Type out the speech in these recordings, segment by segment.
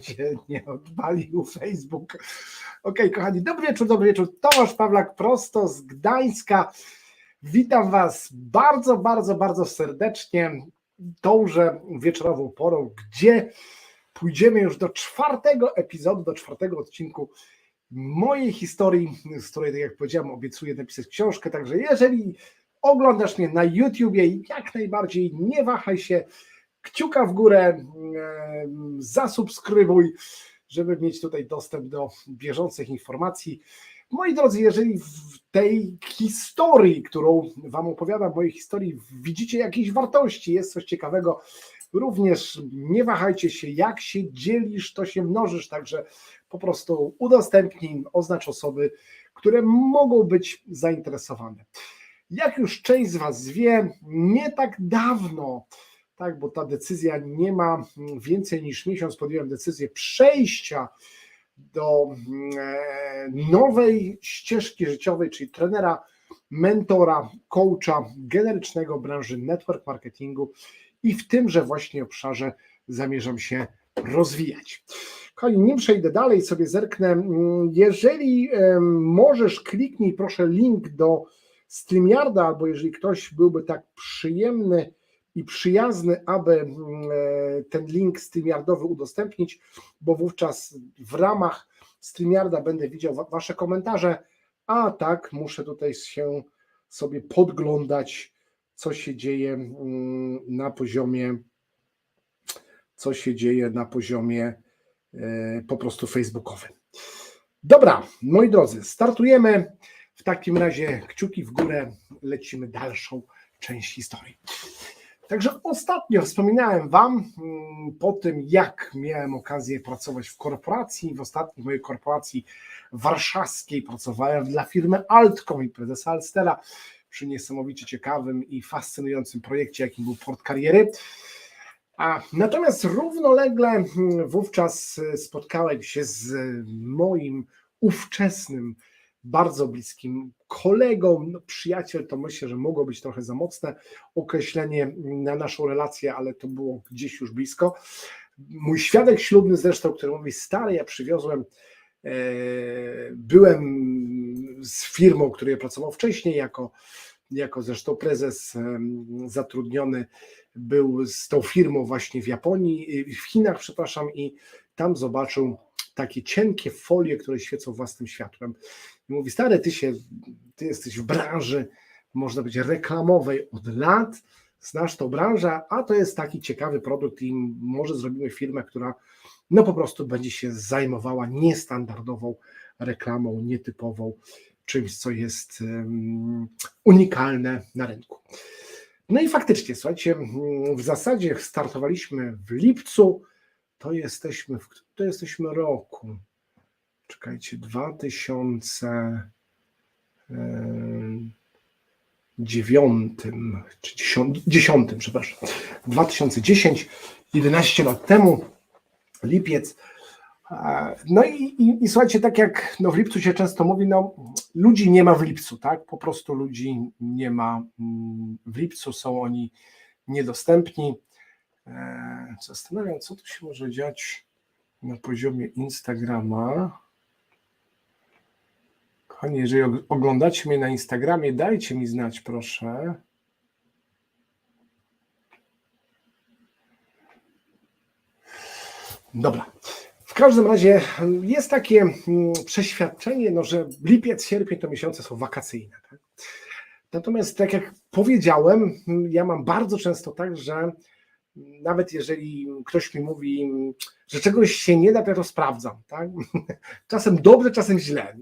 się nie odpalił Facebook. Okej, kochani, dobry wieczór, dobry wieczór. Tomasz Pawlak prosto z Gdańska. Witam Was bardzo, bardzo, bardzo serdecznie tąże wieczorową porą, gdzie pójdziemy już do czwartego epizodu, do czwartego odcinku mojej historii, z której, tak jak powiedziałem, obiecuję napisać książkę. Także jeżeli oglądasz mnie na YouTubie, jak najbardziej nie wahaj się, kciuka w górę, em, zasubskrybuj, żeby mieć tutaj dostęp do bieżących informacji. Moi drodzy, jeżeli w tej historii, którą Wam opowiadam, mojej historii, widzicie jakieś wartości, jest coś ciekawego, również nie wahajcie się, jak się dzielisz, to się mnożysz, także po prostu udostępnij, oznacz osoby, które mogą być zainteresowane. Jak już część z Was wie, nie tak dawno, tak, bo ta decyzja nie ma więcej niż miesiąc, podjąłem decyzję przejścia do e, nowej ścieżki życiowej, czyli trenera, mentora, coacha generycznego branży network marketingu i w tymże właśnie obszarze zamierzam się rozwijać. Kochani, nim przejdę dalej, sobie zerknę. Jeżeli em, możesz, kliknij proszę link do StreamYarda, albo jeżeli ktoś byłby tak przyjemny i przyjazny, aby mm, e, ten link StreamYardowy udostępnić, bo wówczas w ramach StreamYarda będę widział wa- Wasze komentarze, a tak muszę tutaj się sobie podglądać, co się dzieje mm, na poziomie, co się dzieje na poziomie e, po prostu facebookowym. Dobra, moi drodzy, startujemy. W takim razie kciuki w górę, lecimy dalszą część historii. Także ostatnio wspominałem Wam mm, po tym, jak miałem okazję pracować w korporacji. W ostatniej mojej korporacji warszawskiej pracowałem dla firmy Altcom i prezesa Alstera przy niesamowicie ciekawym i fascynującym projekcie, jakim był Port Kariery. A, natomiast równolegle mm, wówczas e, spotkałem się z moim ówczesnym, bardzo bliskim kolegą, no, przyjaciel, to myślę, że mogło być trochę za mocne określenie na naszą relację, ale to było gdzieś już blisko. Mój świadek ślubny zresztą, który mówi, stary, ja przywiozłem, e, byłem z firmą, której ja pracował wcześniej, jako, jako zresztą prezes em, zatrudniony był z tą firmą właśnie w Japonii, y, w Chinach, przepraszam, i tam zobaczył takie cienkie folie, które świecą własnym światłem. I mówi, stary, ty się, ty jesteś w branży, można być reklamowej od lat, znasz tą branżę, a to jest taki ciekawy produkt i może zrobimy firmę, która no po prostu będzie się zajmowała niestandardową reklamą, nietypową, czymś, co jest unikalne na rynku. No i faktycznie, słuchajcie, w zasadzie startowaliśmy w lipcu, to jesteśmy, w to jesteśmy roku. Czekajcie, 2009 czy 10, 10 przepraszam, 2010, 11 lat temu, lipiec. E, No i, i, i słuchajcie, tak jak no w lipcu się często mówi, no ludzi nie ma w lipcu, tak? Po prostu ludzi nie ma mm, w lipcu, są oni niedostępni. E, Zastanawiam, co tu się może dziać na poziomie Instagrama. Kochani, jeżeli og- oglądacie mnie na Instagramie, dajcie mi znać, proszę. Dobra. W każdym razie jest takie mm, przeświadczenie, no, że lipiec, sierpień to miesiące są wakacyjne. Tak? Natomiast, tak jak powiedziałem, mm, ja mam bardzo często tak, że nawet jeżeli ktoś mi mówi, że czegoś się nie da, to ja to sprawdzam. Tak? Czasem dobrze, czasem źle.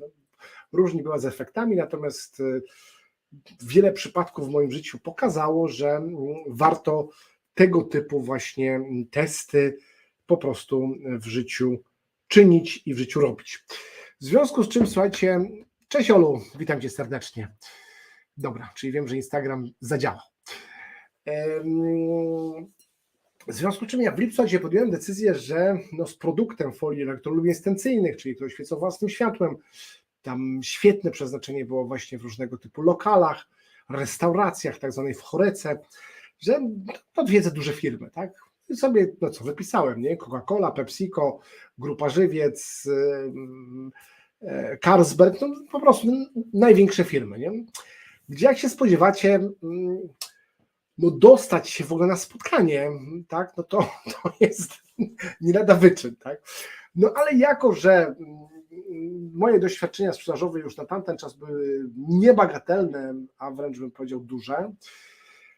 Różnie bywa z efektami, natomiast y, wiele przypadków w moim życiu pokazało, że mm, warto tego typu właśnie mm, testy po prostu w życiu czynić i w życiu robić. W związku z czym, słuchajcie, cześć Olu, witam Cię serdecznie. Dobra, czyli wiem, że Instagram zadziałał. W związku z czym ja w lipcu podjąłem decyzję, że no z produktem folii elektroluminescencyjnych, czyli które świecą własnym światłem, tam świetne przeznaczenie było właśnie w różnego typu lokalach, restauracjach, tak zwanej w chorece, że odwiedzę duże firmy, tak? I sobie, no co, wypisałem, nie? Coca-Cola, PepsiCo, Grupa Żywiec, ym, e, Carlsberg, no po prostu największe firmy, nie? Gdzie jak się spodziewacie, mm, no dostać się w ogóle na spotkanie, tak, no to, to jest nie lada wyczyn, tak. No ale jako, że mm, moje doświadczenia sprzedażowe już na tamten czas były niebagatelne, a wręcz bym powiedział duże,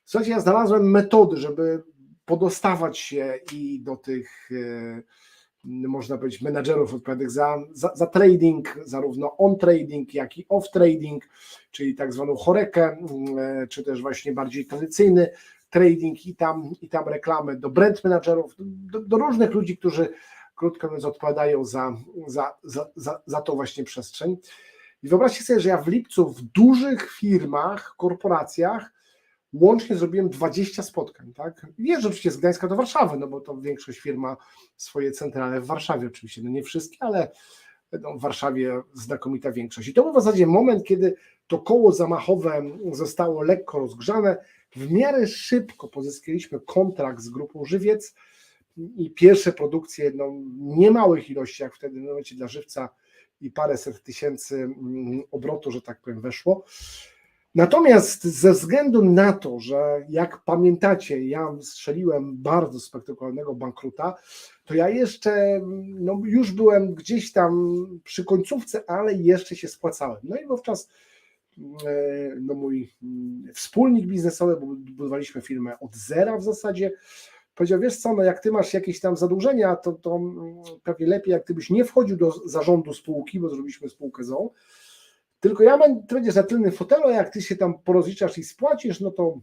słuchajcie, ja znalazłem metody, żeby podostawać się i do tych, e, można powiedzieć, menadżerów odpowiedzialnych za, za, za trading, zarówno on trading, jak i off trading, czyli tak zwaną chorekę, e, czy też właśnie bardziej tradycyjny trading i tam, i tam reklamy do brand managerów, do, do różnych ludzi, którzy krótko mówiąc odpowiadają za, za, za, za, za to właśnie przestrzeń. I wyobraźcie sobie, że ja w lipcu w dużych firmach, korporacjach łącznie zrobiłem 20 spotkań, tak? Jeżdżę oczywiście z Gdańska do Warszawy, no bo to większość firma swoje centrale w Warszawie oczywiście, no nie wszystkie, ale no w Warszawie znakomita większość. I to był w zasadzie moment, kiedy to koło zamachowe zostało lekko rozgrzane, w miarę szybko pozyskaliśmy kontrakt z grupą Żywiec i pierwsze produkcje, no niemałych ilościach wtedy w momencie dla żywca i paręset tysięcy mm, obrotu, że tak powiem, weszło. Natomiast ze względu na to, że jak pamiętacie, ja strzeliłem bardzo spektakularnego bankruta, to ja jeszcze, no już byłem gdzieś tam przy końcówce, ale jeszcze się spłacałem. No i wówczas e, no mój mm, wspólnik biznesowy, bo budowaliśmy firmę od zera w zasadzie, powiedział, wiesz co, no jak ty masz jakieś tam zadłużenia, to, to mm, pewnie lepiej, jak ty byś nie wchodził do zarządu spółki, bo zrobiliśmy spółkę ZOO, tylko ja będę, ty będziesz na tylnym fotelu, jak ty się tam porozliczasz i spłacisz, no to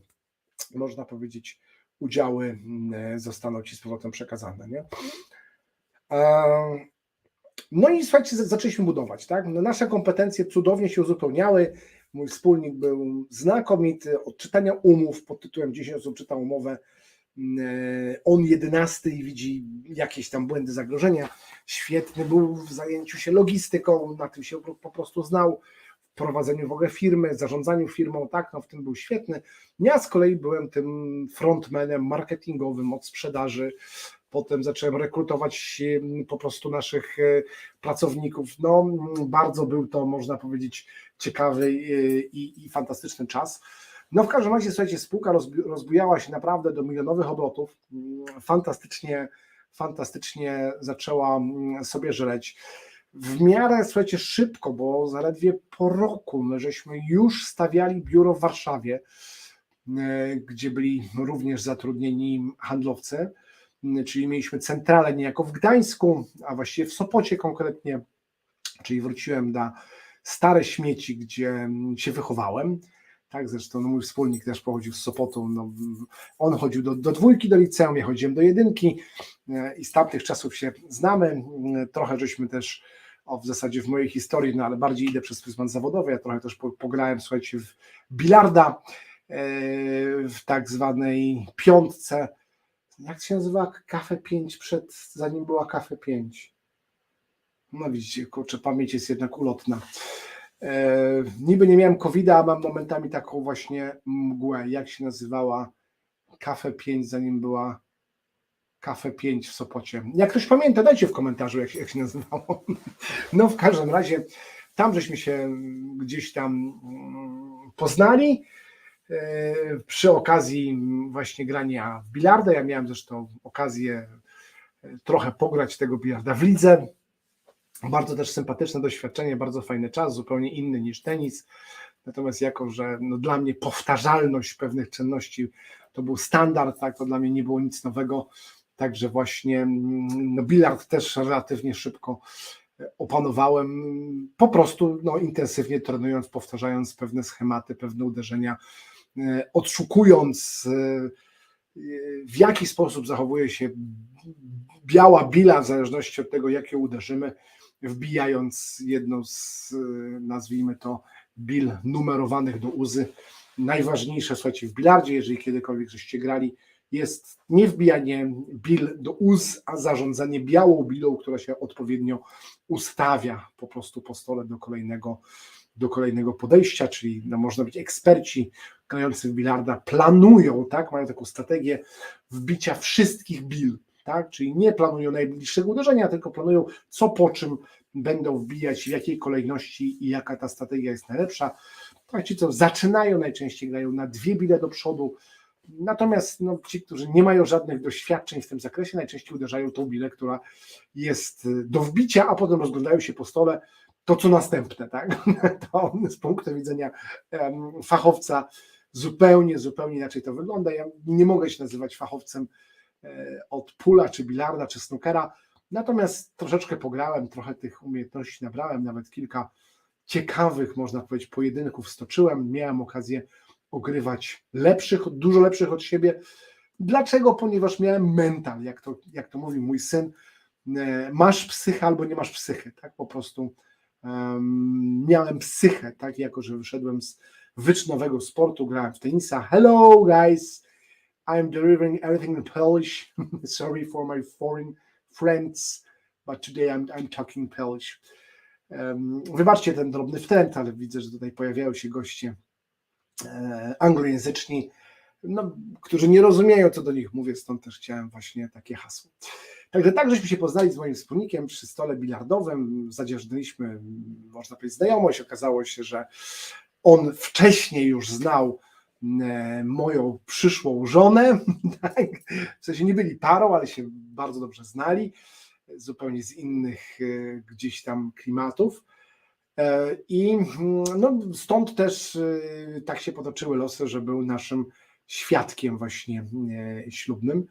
można powiedzieć, udziały mm, zostaną ci z powrotem przekazane. Nie? No i słuchajcie, zaczęliśmy budować. Tak? No nasze kompetencje cudownie się uzupełniały. Mój wspólnik był znakomity od czytania umów pod tytułem 10 osób czyta umowę. Mm, on 11 i widzi jakieś tam błędy, zagrożenia. Świetny był w zajęciu się logistyką, na tym się po prostu znał prowadzeniu w ogóle firmy, zarządzaniu firmą, tak, no w tym był świetny. Ja z kolei byłem tym frontmanem marketingowym od sprzedaży, potem zacząłem rekrutować po prostu naszych e, pracowników. No, bardzo był to, można powiedzieć, ciekawy i, i fantastyczny czas. No w każdym razie, słuchajcie, spółka rozbujała się naprawdę do milionowych obrotów. Fantastycznie, fantastycznie zaczęła sobie żreć w miarę, słuchajcie, szybko, bo zaledwie po roku my żeśmy już stawiali biuro w Warszawie, e, gdzie byli również zatrudnieni handlowcy, czyli mieliśmy centralę niejako w Gdańsku, a właściwie w Sopocie konkretnie, czyli wróciłem na stare śmieci, gdzie się wychowałem. Tak, zresztą no mój wspólnik też pochodził z Sopotu. No, on chodził do, do dwójki do liceum, ja chodziłem do jedynki e, i z tamtych czasów się znamy. Trochę żeśmy też o, w zasadzie w mojej historii, no ale bardziej idę przez pryzmat zawodowy. Ja trochę też pograłem, słuchajcie, w bilarda, e, w tak zwanej piątce. Jak się nazywa Kafe 5 przed, zanim była Kafe 5? No widzicie, kurczę, pamięć jest jednak ulotna. E, niby nie miałem covid a mam momentami taką właśnie mgłę. Jak się nazywała Kafe 5, zanim była Kafe 5 w Sopocie. Jak ktoś pamięta, dajcie w komentarzu, jak, jak się nazywało. No w każdym razie, tam żeśmy się gdzieś tam mm, poznali e, przy okazji właśnie grania w bilarda. Ja miałem zresztą okazję e, trochę pograć tego bilarda w lidze. Bardzo też sympatyczne doświadczenie, bardzo fajny czas, zupełnie inny niż tenis. Natomiast jako, że no dla mnie powtarzalność pewnych czynności to był standard, tak, to dla mnie nie było nic nowego, Także właśnie mm, no, bilard też relatywnie szybko e, opanowałem, po prostu no, intensywnie trenując, powtarzając pewne schematy, pewne uderzenia, e, odszukując e, w jaki sposób zachowuje się biała bila w zależności od tego, jakie uderzymy, wbijając jedną z, nazwijmy to, bil numerowanych do uzy. Najważniejsze, słuchajcie, w bilardzie, jeżeli kiedykolwiek żeście grali, jest nie wbijanie bil do uz, a zarządzanie białą bilą, która się odpowiednio ustawia po prostu po stole do kolejnego, do kolejnego podejścia, czyli no, można być eksperci. grający w bilarda planują, tak, mają taką strategię wbicia wszystkich bil, tak, czyli nie planują najbliższego uderzenia, tylko planują co po czym będą wbijać, w jakiej kolejności i jaka ta strategia jest najlepsza. Tak, ci, co zaczynają, najczęściej grają na dwie bile do przodu, natomiast no, ci, którzy nie mają żadnych doświadczeń w tym zakresie, najczęściej uderzają tą bilę, która jest do wbicia, a potem rozglądają się po stole, to co następne, tak? To z punktu widzenia fachowca zupełnie, zupełnie inaczej to wygląda. Ja nie mogę się nazywać fachowcem od pula, czy bilarda, czy snookera, natomiast troszeczkę pograłem, trochę tych umiejętności nabrałem, nawet kilka ciekawych, można powiedzieć, pojedynków stoczyłem, miałem okazję ogrywać lepszych, dużo lepszych od siebie. Dlaczego? Ponieważ miałem mental, jak to, jak to mówi mój syn, e, masz psychę albo nie masz psychy, tak po prostu um, miałem psychę, tak, jako że wyszedłem z wyczynowego sportu, grałem w tenisa. Hello guys, I'm delivering everything in Polish. Sorry for my foreign friends, but today I'm, I'm talking Polish. Um, wybaczcie ten drobny wtręt, ale widzę, że tutaj pojawiają się goście e, anglojęzyczni, no, którzy nie rozumieją, co do nich mówię, stąd też chciałem właśnie takie hasło. Także tak, żeśmy się poznali z moim wspólnikiem przy stole bilardowym, zadzierżnęliśmy, można powiedzieć, znajomość. Okazało się, że on wcześniej już znał moją przyszłą żonę, tak? w sensie nie byli parą, ale się bardzo dobrze znali, zupełnie z innych e, gdzieś tam klimatów. E, I mm, no, stąd też tak się potoczyły losy, że był naszym świadkiem właśnie ślubnym.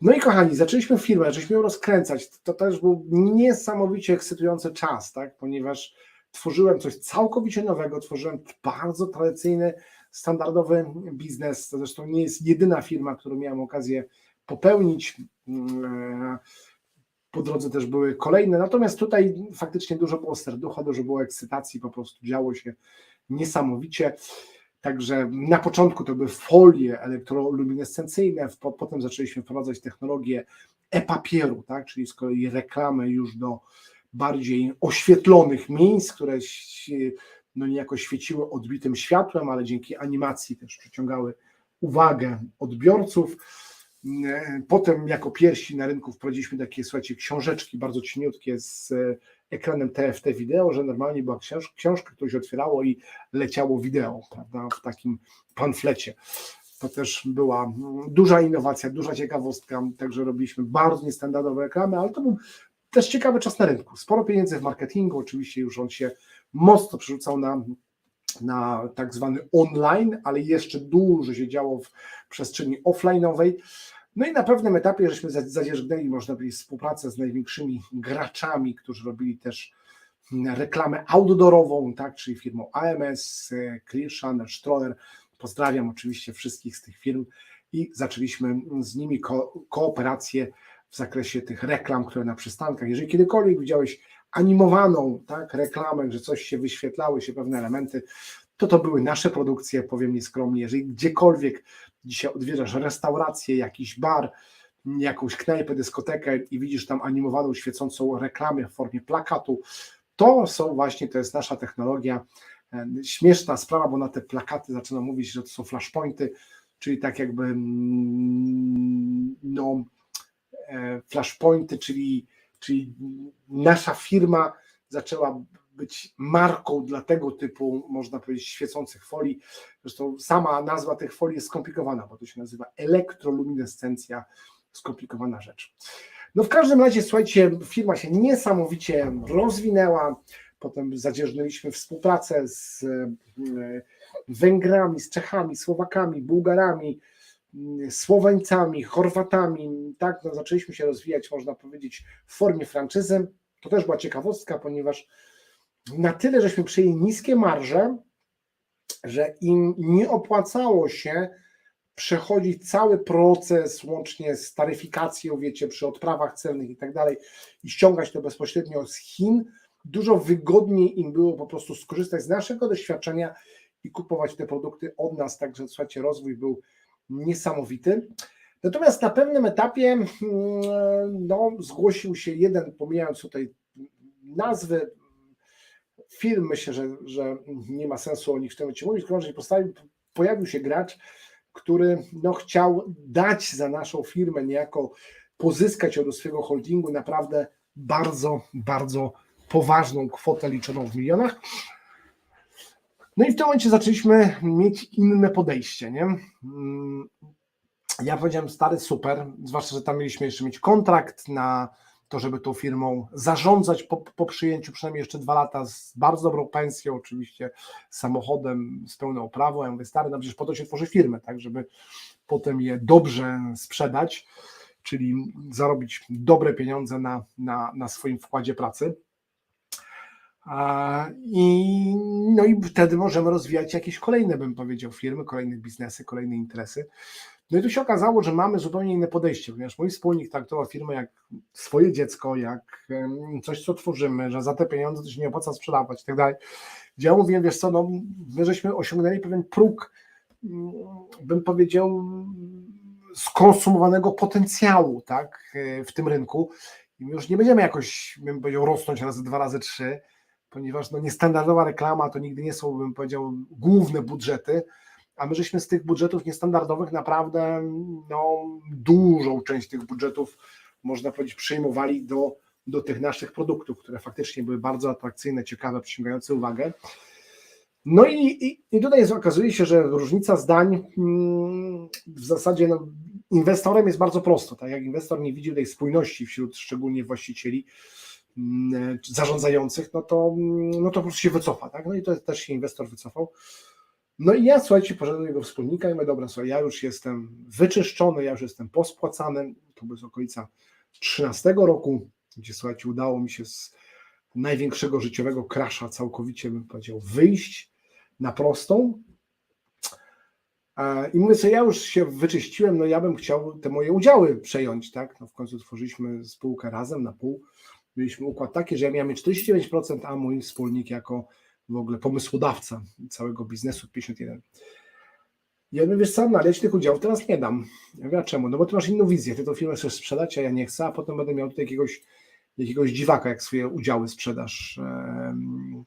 No i kochani, zaczęliśmy firmę, zaczęliśmy ją rozkręcać. To też był niesamowicie ekscytujący czas, tak? ponieważ tworzyłem coś całkowicie nowego, tworzyłem bardzo tradycyjny, standardowy biznes. To zresztą nie jest jedyna firma, którą miałem okazję popełnić. Mm, po drodze też były kolejne, natomiast tutaj faktycznie dużo było serducha, dużo było ekscytacji, po prostu działo się niesamowicie. Także na początku to były folie elektroluminescencyjne, potem zaczęliśmy wprowadzać technologię e-papieru, tak, czyli z kolei reklamy już do bardziej oświetlonych miejsc, które no niejako świeciły odbitym światłem, ale dzięki animacji też przyciągały uwagę odbiorców. Potem jako pierwsi na rynku wprowadziliśmy takie, słuchajcie, książeczki bardzo cieniutkie z ekranem TFT wideo, że normalnie była książka, książka ktoś otwierało i leciało wideo, prawda, w takim pamflecie. To też była duża innowacja, duża ciekawostka, także robiliśmy bardzo niestandardowe reklamy, ale to był też ciekawy czas na rynku. Sporo pieniędzy w marketingu, oczywiście już on się mocno przerzucał na, na tak zwany online, ale jeszcze dużo się działo w przestrzeni offline'owej. No i na pewnym etapie żeśmy zadzierzgnęli, można powiedzieć, współpracę z największymi graczami, którzy robili też reklamę outdoorową, tak, czyli firmą AMS, Clear Stroller. Pozdrawiam oczywiście wszystkich z tych firm i zaczęliśmy z nimi ko kooperację w zakresie tych reklam, które na przystankach. Jeżeli kiedykolwiek widziałeś animowaną tak, reklamę, że coś się wyświetlały się pewne elementy, to to były nasze produkcje, powiem nieskromnie. Jeżeli gdziekolwiek dzisiaj odwiedzasz restaurację, jakiś bar, jakąś knajpę, dyskotekę i widzisz tam animowaną, świecącą reklamę w formie plakatu, to są właśnie, to jest nasza technologia. E, śmieszna sprawa, bo na te plakaty zaczyna mówić, że to są flashpointy, czyli tak jakby mm, no, e, flashpointy, czyli, czyli nasza firma zaczęła być marką dla tego typu, można powiedzieć, świecących folii. Zresztą sama nazwa tych folii jest skomplikowana, bo to się nazywa elektroluminescencja, skomplikowana rzecz. No w każdym razie, słuchajcie, firma się niesamowicie rozwinęła, potem zadzierżnęliśmy współpracę z e, Węgrami, z Czechami, Słowakami, Bułgarami, Słoweńcami, Chorwatami, tak, no, zaczęliśmy się rozwijać, można powiedzieć, w formie franczyzy. To też była ciekawostka, ponieważ na tyle żeśmy przyjęli niskie marże, że im nie opłacało się przechodzić cały proces łącznie z taryfikacją, wiecie, przy odprawach celnych i tak dalej i ściągać to bezpośrednio z Chin, dużo wygodniej im było po prostu skorzystać z naszego doświadczenia i kupować te produkty od nas, także słuchajcie, rozwój był niesamowity. Natomiast na pewnym etapie mm, no, zgłosił się jeden, pomijając tutaj nazwy, firm, myślę, że, że nie ma sensu o nich w tym momencie mówić, że postawił pojawił się gracz, który no, chciał dać za naszą firmę, niejako pozyskać od swojego holdingu naprawdę bardzo, bardzo poważną kwotę liczoną w milionach. No i w tym momencie zaczęliśmy mieć inne podejście, nie? Mm, Ja powiedziałem, stary, super, zwłaszcza, że tam mieliśmy jeszcze mieć kontrakt na to, żeby tą firmą zarządzać po, po przyjęciu przynajmniej jeszcze dwa lata z bardzo dobrą pensją, oczywiście samochodem z pełną oprawą. Ja mówię, stary, no przecież po to się tworzy firmę, tak, żeby potem je dobrze sprzedać, czyli zarobić dobre pieniądze na, na, na swoim wkładzie pracy. I, no i wtedy możemy rozwijać jakieś kolejne, bym powiedział, firmy, kolejne biznesy, kolejne interesy. No i tu się okazało, że mamy zupełnie inne podejście, ponieważ mój wspólnik traktował firmę jak swoje dziecko, jak coś, co tworzymy, że za te pieniądze to się nie opłaca sprzedawać i tak dalej. Ja mówiłem, wiesz co, no, my żeśmy osiągnęli pewien próg, mm, bym powiedział, skonsumowanego potencjału tak, e, w tym rynku i my już nie będziemy jakoś, bym powiedział, rosnąć razy dwa, razy trzy, ponieważ no, niestandardowa reklama to nigdy nie są, bym powiedział, główne budżety, a my żeśmy z tych budżetów niestandardowych naprawdę no, dużą część tych budżetów, można powiedzieć, przyjmowali do, do tych naszych produktów, które faktycznie były bardzo atrakcyjne, ciekawe, przyciągające uwagę. No i, i, i tutaj jest, okazuje się, że różnica zdań mm, w zasadzie no, inwestorem jest bardzo prosto. Tak jak inwestor nie widzi tej spójności wśród szczególnie właścicieli zarządzających, no to, mm, no to po prostu się wycofa. Tak? No i to też się inwestor wycofał. No i ja, słuchajcie, poszedłem do jego wspólnika i mówię, dobra, słuchaj, ja już jestem wyczyszczony, ja już jestem pospłacany, to było z okolica 13 roku, gdzie, słuchajcie, udało mi się z największego życiowego krasza całkowicie, bym powiedział, wyjść na prostą. I mówię sobie, ja już się wyczyściłem, no ja bym chciał te moje udziały przejąć, tak? No w końcu tworzyliśmy spółkę razem na pół. Mieliśmy układ taki, że ja miałem mieć 49%, a mój wspólnik jako w ogóle pomysłodawca całego biznesu 51. Ja mówię, wiesz co, no ale ja ci tych udziałów teraz nie dam. Ja mówię, a czemu? No bo ty masz inną wizję, ty tą firmę chcesz sprzedać, a ja nie chcę, a potem będę miał tutaj jakiegoś, jakiegoś dziwaka, jak swoje udziały sprzedasz em,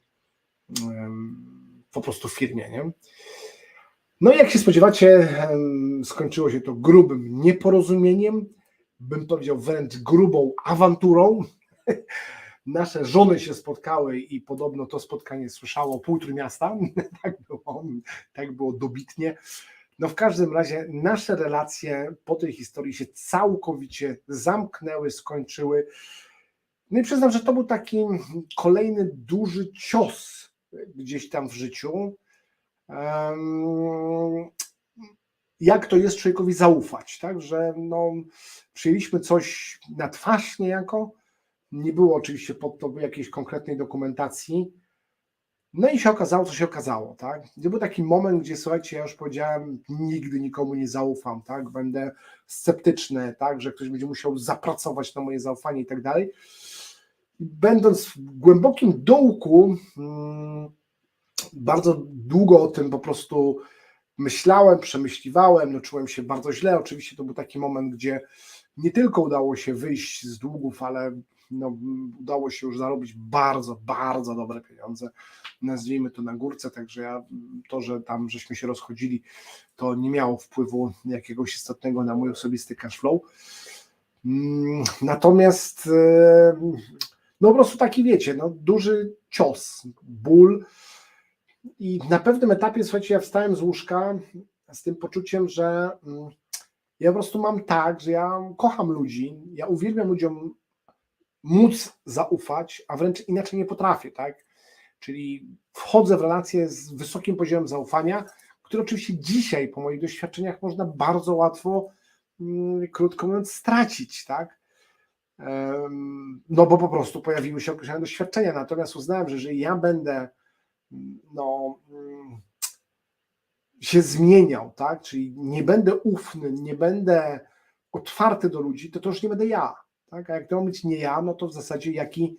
em, po prostu w firmie, nie? No i jak się spodziewacie, em, skończyło się to grubym nieporozumieniem, bym powiedział wręcz grubą awanturą. Nasze żony się spotkały i podobno to spotkanie słyszało pół miasta. tak, było, tak było dobitnie. No w każdym razie nasze relacje po tej historii się całkowicie zamknęły, skończyły. No i przyznam, że to był taki kolejny duży cios gdzieś tam w życiu. Jak to jest człowiekowi zaufać, tak? Że no, przyjęliśmy coś na twarz niejako, nie było oczywiście pod to jakiejś konkretnej dokumentacji. No i się okazało, co się okazało, tak? To był taki moment, gdzie słuchajcie, ja już powiedziałem, nigdy nikomu nie zaufam, tak? Będę sceptyczny, tak? Że ktoś będzie musiał zapracować na moje zaufanie i tak dalej. Będąc w głębokim dołku, mm, bardzo długo o tym po prostu myślałem, przemyśliwałem, no czułem się bardzo źle. Oczywiście to był taki moment, gdzie nie tylko udało się wyjść z długów, ale no, udało się już zarobić bardzo, bardzo dobre pieniądze. Nazwijmy to na górce, także ja to, że tam żeśmy się rozchodzili, to nie miało wpływu jakiegoś istotnego na mój osobisty cash flow. Mm, Natomiast e, no po prostu taki wiecie, no, duży cios, ból. I na pewnym etapie, słuchajcie, ja wstałem z łóżka z tym poczuciem, że mm, ja po prostu mam tak, że ja kocham ludzi, ja uwielbiam ludziom móc zaufać, a wręcz inaczej nie potrafię, tak? Czyli wchodzę w relacje z wysokim poziomem zaufania, który oczywiście dzisiaj, po moich doświadczeniach, można bardzo łatwo, mm, krótko mówiąc, stracić, tak? No bo po prostu pojawiły się określone doświadczenia. Natomiast uznałem, że jeżeli ja będę no, mm, się zmieniał, tak? Czyli nie będę ufny, nie będę otwarty do ludzi, to to już nie będę ja. Tak? A jak to ma być nie ja, no to w zasadzie jaki,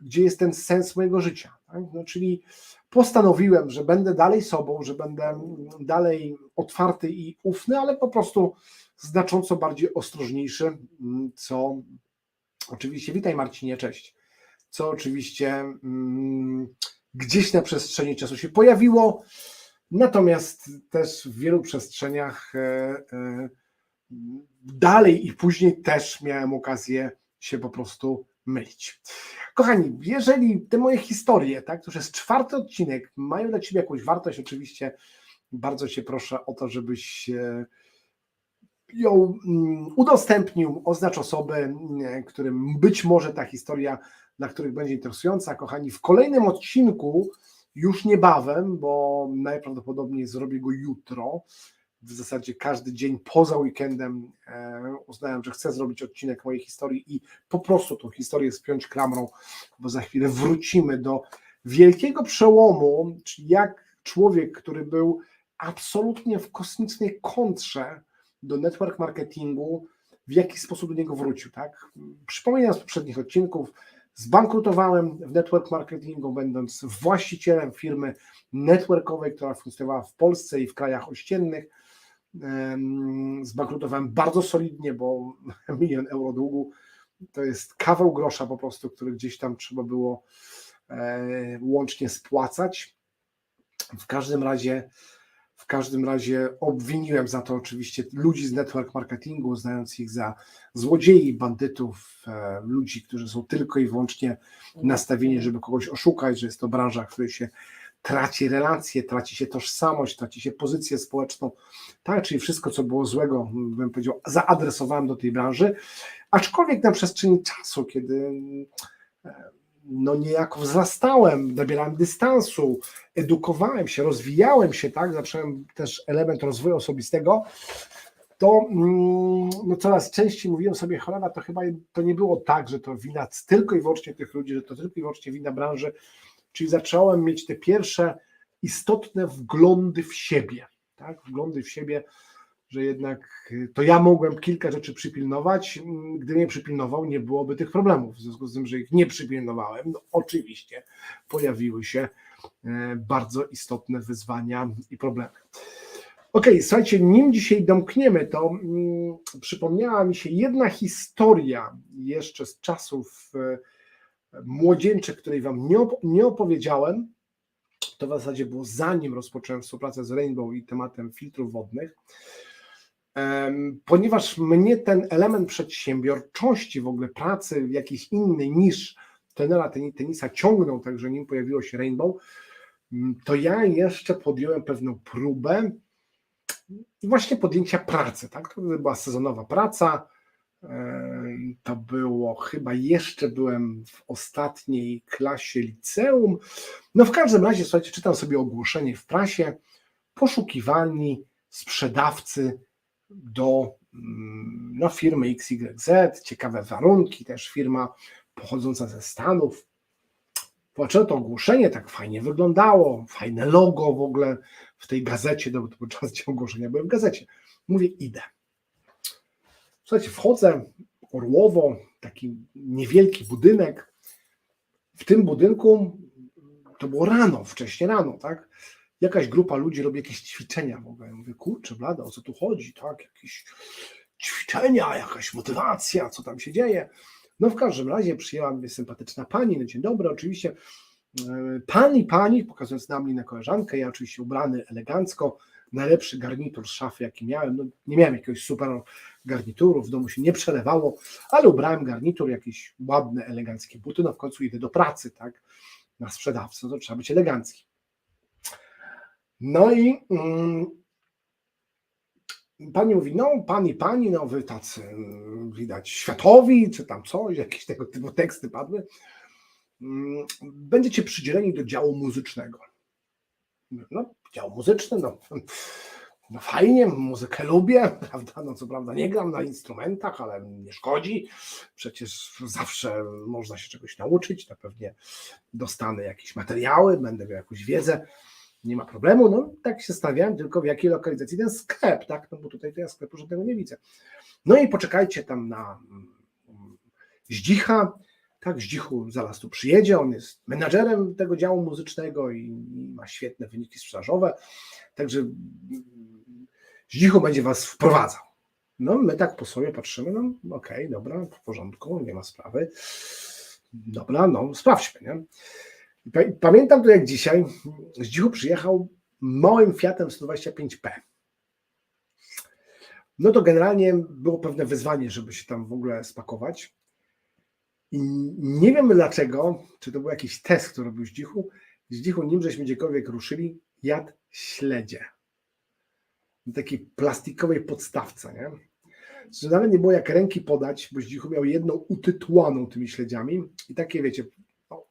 gdzie jest ten sens mojego życia? Tak? No, czyli postanowiłem, że będę dalej sobą, że będę dalej otwarty i ufny, ale po prostu znacząco bardziej ostrożniejszy, mm, co oczywiście, witaj Marcinie, cześć, co oczywiście mm, gdzieś na przestrzeni czasu się pojawiło. Natomiast też w wielu przestrzeniach e, e, dalej i później też miałem okazję się po prostu mylić. Kochani, jeżeli te moje historie, tak, to już jest czwarty odcinek, mają dla Ciebie jakąś wartość, oczywiście bardzo Cię proszę o to, żebyś e, ją mm, udostępnił, oznacz osoby, którym być może ta historia, dla których będzie interesująca. Kochani, w kolejnym odcinku, już niebawem, bo najprawdopodobniej zrobię go jutro, w zasadzie każdy dzień poza weekendem e, uznałem, że chcę zrobić odcinek mojej historii i po prostu tą historię spiąć klamrą, bo za chwilę wrócimy do wielkiego przełomu, czyli jak człowiek, który był absolutnie w kosmicznej kontrze do network marketingu, w jaki sposób do niego wrócił. Tak? Przypominam z poprzednich odcinków, zbankrutowałem w network marketingu, będąc właścicielem firmy networkowej, która funkcjonowała w Polsce i w krajach ościennych. Zbankrutowałem bardzo solidnie, bo milion euro długu to jest kawał grosza po prostu, który gdzieś tam trzeba było e, łącznie spłacać. W każdym razie w każdym razie obwiniłem za to oczywiście ludzi z network marketingu, znając ich za złodziei, bandytów, e, ludzi, którzy są tylko i wyłącznie nastawieni, żeby kogoś oszukać, że jest to branża, w której się traci relacje, traci się tożsamość, traci się pozycję społeczną. Tak, czyli wszystko, co było złego, bym powiedział, zaadresowałem do tej branży. Aczkolwiek na przestrzeni czasu, kiedy e, no niejako wzrastałem, nabierałem dystansu, edukowałem się, rozwijałem się, tak, zacząłem też element rozwoju osobistego, to mm, no coraz częściej mówiłem sobie, cholera, to chyba to nie było tak, że to wina tylko i wyłącznie tych ludzi, że to tylko i wyłącznie wina branży, czyli zacząłem mieć te pierwsze istotne wglądy w siebie, tak, wglądy w siebie, że jednak y, to ja mogłem kilka rzeczy przypilnować. Mm, gdybym nie przypilnował, nie byłoby tych problemów. W związku z tym, że ich nie przypilnowałem, no oczywiście pojawiły się e, bardzo istotne wyzwania i problemy. Ok, słuchajcie, nim dzisiaj domkniemy, to mm, przypomniała mi się jedna historia jeszcze z czasów młodzieńczych, której Wam nie, op nie opowiedziałem. To w zasadzie było zanim rozpocząłem współpracę z Rainbow i tematem filtrów wodnych ponieważ mnie ten element przedsiębiorczości, w ogóle pracy jakiejś innej niż tenera tenisa ciągnął, także nim pojawiło się Rainbow, mm, to ja jeszcze podjąłem pewną próbę właśnie podjęcia pracy. Tak? To była sezonowa praca. To było chyba jeszcze byłem w ostatniej klasie liceum. No w każdym razie, słuchajcie, czytam sobie ogłoszenie w prasie. Poszukiwalni sprzedawcy do mm, no, firmy XYZ, ciekawe warunki, też firma pochodząca ze Stanów. Patrzyłem to ogłoszenie, tak fajnie wyglądało, fajne logo w ogóle w tej gazecie, to podczas ogłoszenia byłem w gazecie. Mówię, idę. Słuchajcie, wchodzę, Orłowo, taki niewielki budynek. W tym budynku to było rano, wcześniej rano, tak? jakaś grupa ludzi robi jakieś ćwiczenia w ogóle. Ja mówię, kurczę, blada, o co tu chodzi, tak? Jakieś ćwiczenia, jakaś motywacja, co tam się dzieje. No w każdym razie przyjęła mnie sympatyczna pani, no dzień dobry, oczywiście e, pan i pani, pokazując na mnie na koleżankę, ja oczywiście ubrany elegancko, najlepszy garnitur z szafy, jaki miałem, no nie miałem jakiegoś super garnituru, w domu się nie przelewało, ale ubrałem garnitur, jakieś ładne, eleganckie buty, no w końcu idę do pracy, tak, na sprzedawcę, to trzeba być elegancki. No i mm, pani mówi, no pani, pani, no wy tacy mm, widać światowi, czy tam coś, jakieś tego typu teksty padły. Mm, będziecie przydzieleni do działu muzycznego. No, dział muzyczny, no, no fajnie, muzykę lubię, prawda, no co prawda nie gram na instrumentach, ale nie szkodzi, przecież zawsze można się czegoś nauczyć, na pewnie dostanę jakieś materiały, będę miał jakąś wiedzę, nie ma problemu. No tak się stawiam, tylko w jakiej lokalizacji ten sklep, tak? No bo tutaj ja sklepu żadnego nie widzę. No i poczekajcie tam na mm, Zdzicha, tak, Zdzichu zaraz tu przyjedzie, on jest menadżerem tego działu muzycznego i ma świetne wyniki sprzedażowe, także mm, Zdzichu będzie was wprowadzał. No my tak po sobie patrzymy, no okej, okay, dobra, w porządku, nie ma sprawy. Dobra, no sprawdźmy, nie? Pamiętam to jak dzisiaj, z Dzichu przyjechał małym Fiatem 125P. No to generalnie było pewne wyzwanie, żeby się tam w ogóle spakować. I nie wiem dlaczego, czy to był jakiś test, który robił Zdzichu. Zdzichu, nim żeśmy gdziekolwiek ruszyli, jadł śledzie. Na takiej plastikowej podstawce, nie? Że nawet nie było jak ręki podać, bo Zdzichu miał jedną utytłaną tymi śledziami i takie, wiecie, no,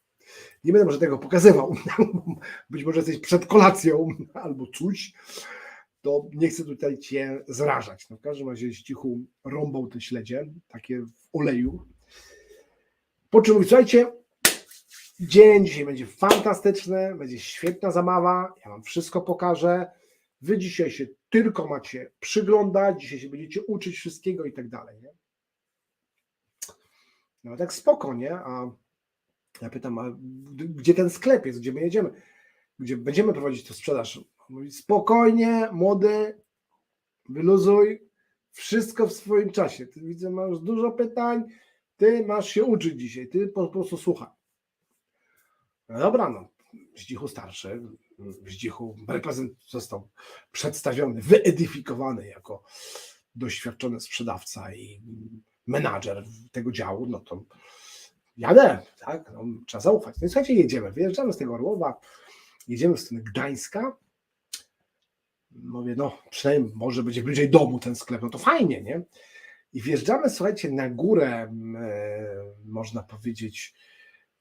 nie będę może tego pokazywał, być może jesteś przed kolacją albo coś, to nie chcę tutaj cię zrażać. No, w każdym razie Zdzichu rąbał te śledzie, takie w oleju. Po czym mówi, słuchajcie, dzień dzisiaj będzie fantastyczny, będzie świetna zabawa, ja wam wszystko pokażę. Wy dzisiaj się tylko macie przyglądać, dzisiaj się będziecie uczyć wszystkiego i tak dalej. Nie? No tak spoko, nie? A ja pytam, a gdzie ten sklep jest, gdzie my jedziemy? Gdzie będziemy prowadzić tę sprzedaż? Mówi, spokojnie, młody, wyluzuj, wszystko w swoim czasie. Widzę, masz dużo pytań, ty masz się uczyć dzisiaj, ty po prostu słuchaj. No dobra, no, Zdzichu starszy, Zdzichu reprezent został przedstawiony, wyedyfikowany jako doświadczony sprzedawca i menadżer tego działu, no to jadę, tak, no, trzeba zaufać. No i słuchajcie, jedziemy, wyjeżdżamy z tego Orłowa, jedziemy w stronę Gdańska, mówię, no przynajmniej może będzie bliżej domu ten sklep, no to fajnie, nie? I wjeżdżamy, słuchajcie, na górę, e, można powiedzieć,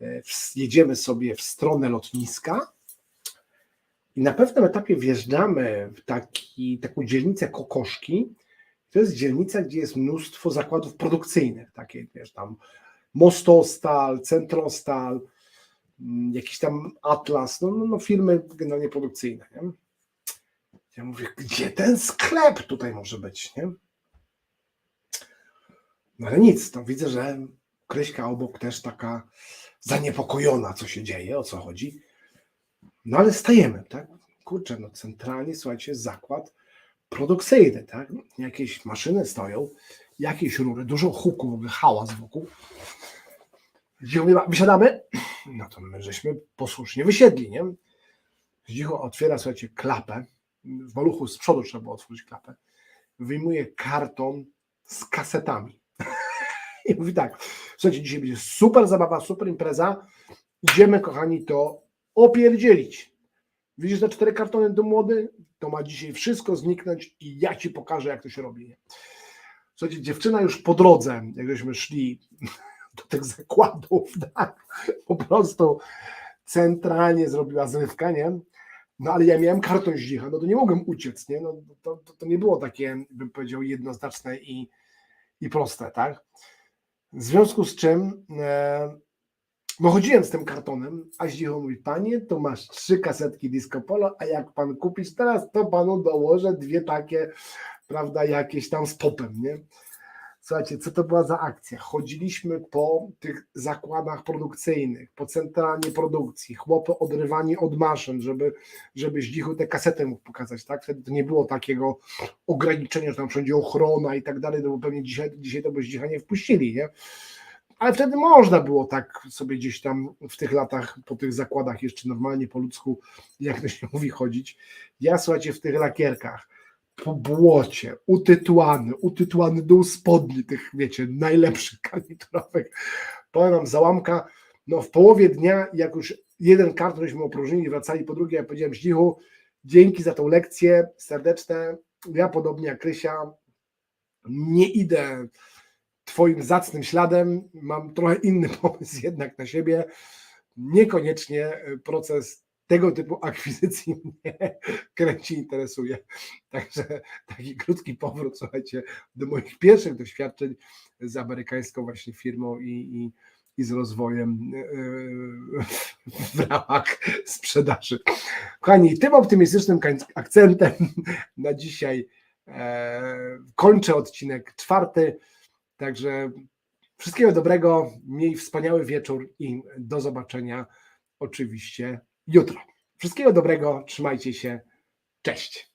e, jedziemy sobie w stronę lotniska i na pewnym etapie wjeżdżamy w taki, taką dzielnicę Kokoszki. To jest dzielnica, gdzie jest mnóstwo zakładów produkcyjnych, takie, wiesz, tam Mostostal, Centrostal, mm, jakiś tam Atlas, no, no, no firmy generalnie produkcyjne, nie? Ja mówię, gdzie ten sklep tutaj może być, nie? No ale nic, to widzę, że Kryśka obok też taka zaniepokojona, co się dzieje, o co chodzi. No ale stajemy, tak? Kurczę, no centralnie, słuchajcie, zakład produkcyjny, tak? Jakieś maszyny stoją, jakieś rury, dużo huku, w ogóle hałas wokół. Mówi, wysiadamy? No to my żeśmy posłusznie wysiedli, nie? Zdzichu otwiera, słuchajcie, klapę. W maluchu z przodu trzeba było otworzyć klapę. Wyjmuje karton z kasetami. I mówi tak, słuchajcie, dzisiaj będzie super zabawa, super impreza. Idziemy, kochani, to opierdzielić. Widzisz te cztery kartony do młody? To ma dzisiaj wszystko zniknąć i ja ci pokażę, jak to się robi. Słuchajcie, dziewczyna już po drodze, jak żeśmy szli do tych zakładów, tak, po prostu centralnie zrobiła zrywka, nie? No ale ja miałem karton zdzicha, no to nie mogłem uciec, nie? No, to, to, to nie było takie, bym powiedział, jednoznaczne i, i proste, tak? W związku z czym e, no chodziłem z tym kartonem, a Zdzicho mówi, panie, to masz trzy kasetki Disco Polo, a jak pan kupisz teraz, to panu dołożę dwie takie, prawda, jakieś tam z popem, nie? Słuchajcie, co to była za akcja? Chodziliśmy po tych zakładach produkcyjnych, po centralnie produkcji, chłopy odrywani od maszyn, żeby, żeby Zdzichu te kasety mógł pokazać, tak? Wtedy to nie było takiego ograniczenia, że tam wszędzie ochrona i tak dalej, no bo pewnie dzisiaj, dzisiaj to by Zdzicha nie wpuścili, nie? Ale wtedy można było tak sobie gdzieś tam w tych latach, po tych zakładach jeszcze normalnie po ludzku, jak to się mówi, chodzić. Ja słuchajcie, w tych lakierkach, po błocie, utytułany, utytułany dół spodni tych, wiecie, najlepszych kalitrowych. Powiem wam, załamka, no w połowie dnia, jak już jeden karton żeśmy opróżnili, wracali po drugie, ja powiedziałem Zdzichu, dzięki za tą lekcję, serdeczne, ja podobnie jak Krysia, nie idę Twoim zacnym śladem. Mam trochę inny pomysł jednak na siebie. Niekoniecznie proces tego typu akwizycji mnie kręci, interesuje. Także taki krótki powrót, słuchajcie, do moich pierwszych doświadczeń z amerykańską właśnie firmą i, i, i z rozwojem yy, w ramach sprzedaży. Kochani, tym optymistycznym akcentem na dzisiaj e, kończę odcinek czwarty. Także wszystkiego dobrego, miej wspaniały wieczór i do zobaczenia oczywiście jutro. Wszystkiego dobrego, trzymajcie się, cześć.